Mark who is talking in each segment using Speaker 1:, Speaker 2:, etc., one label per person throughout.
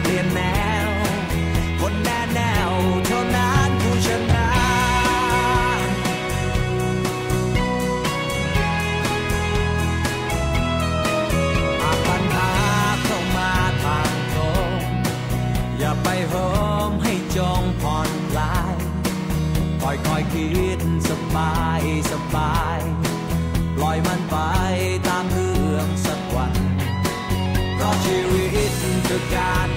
Speaker 1: เปลี่ยนแนว คนแน่แนวเท่านั้นผู้ชนะอาปัญหาเข้ามาทางตรงอย่าไปหอมให้จองผ่อนคลายคอยคอยคิดสบายสบายปล่อยมันไปตามเรื่องสักวันเพราะชีวิตคือการ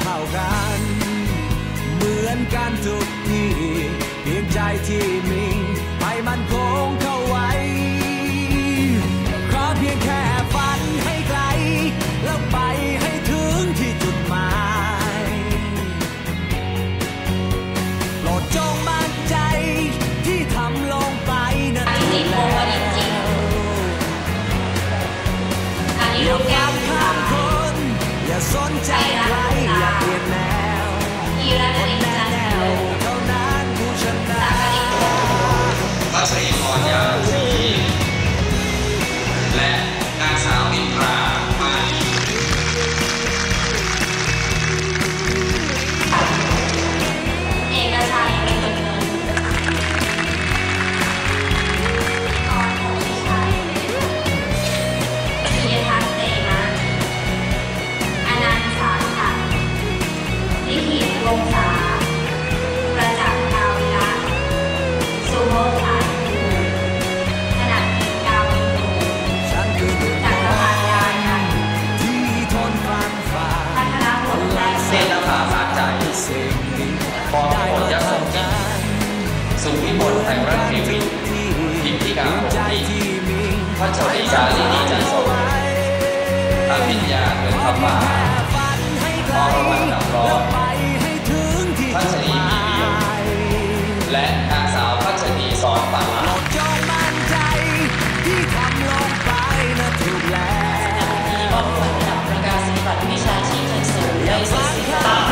Speaker 1: เท่ากัน เหมือนกันทุกที่เพียงใจที่มีให้มันคงเขา Terima. นิพลธ์ไทยรัฐที
Speaker 2: วี
Speaker 1: พิธีการ
Speaker 2: บที
Speaker 3: พั
Speaker 2: ชริกาลินีจั
Speaker 1: นท
Speaker 2: ร์
Speaker 3: สวั
Speaker 1: ส
Speaker 3: ภิญ
Speaker 1: ญาเกิ
Speaker 3: ดธรรมาอรวรรณดำร้อนพัช
Speaker 1: นี
Speaker 3: มีเดีย
Speaker 1: ว
Speaker 3: และนางสาวพัชรีสอนป่า
Speaker 1: ที่
Speaker 2: บอกผลกับประกาศนียบัตรวิชาชีพ
Speaker 1: ทางสื่อน
Speaker 4: ด้สื่อตาม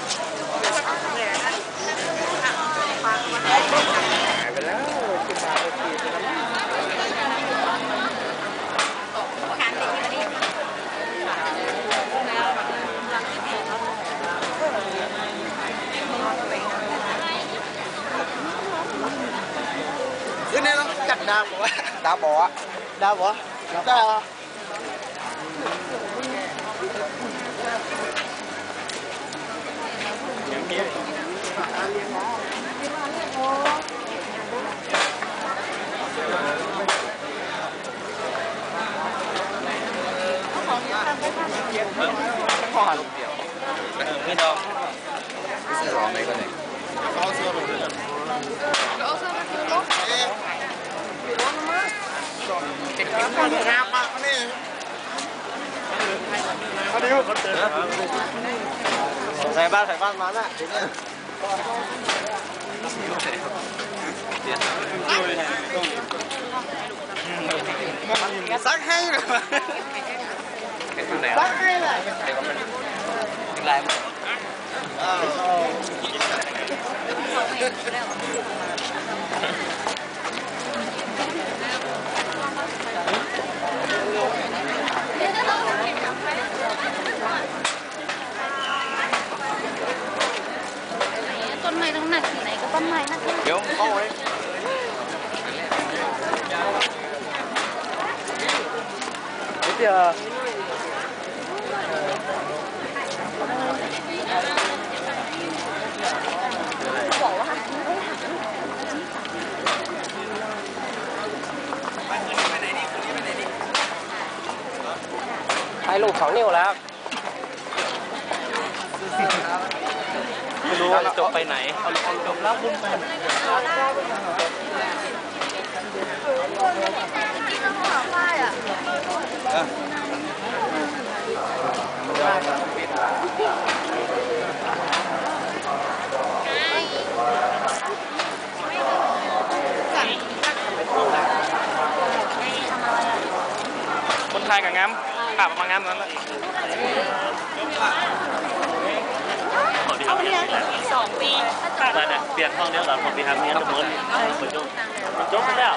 Speaker 4: เนี่
Speaker 1: ย
Speaker 5: ต้องจัดดาวบอกว่าดาวบอก อะดาวบอกได้เหรอ
Speaker 3: ไม่ด
Speaker 2: ต้นไม้ต้องหนักที่ไหนก็ต้นไม้นักที่
Speaker 3: เดี๋ยวเข้าเลย
Speaker 6: นิดเดียว ถ่ายรูปสองนิ้วแล้ว ไม่รู้ว่าจะจบไปไหนจบแล้วคุณไป
Speaker 2: ที่ต้องหัวป้ายอะ
Speaker 4: คนไทยกับงั้ม ขับมางงั้มนั้นแหละสองปีแต่เนี่ยเปลี่ยนห้องเดียวกันผมไปทำเนี้ยจะเหมือนเหมือนจบจบไปแล้ว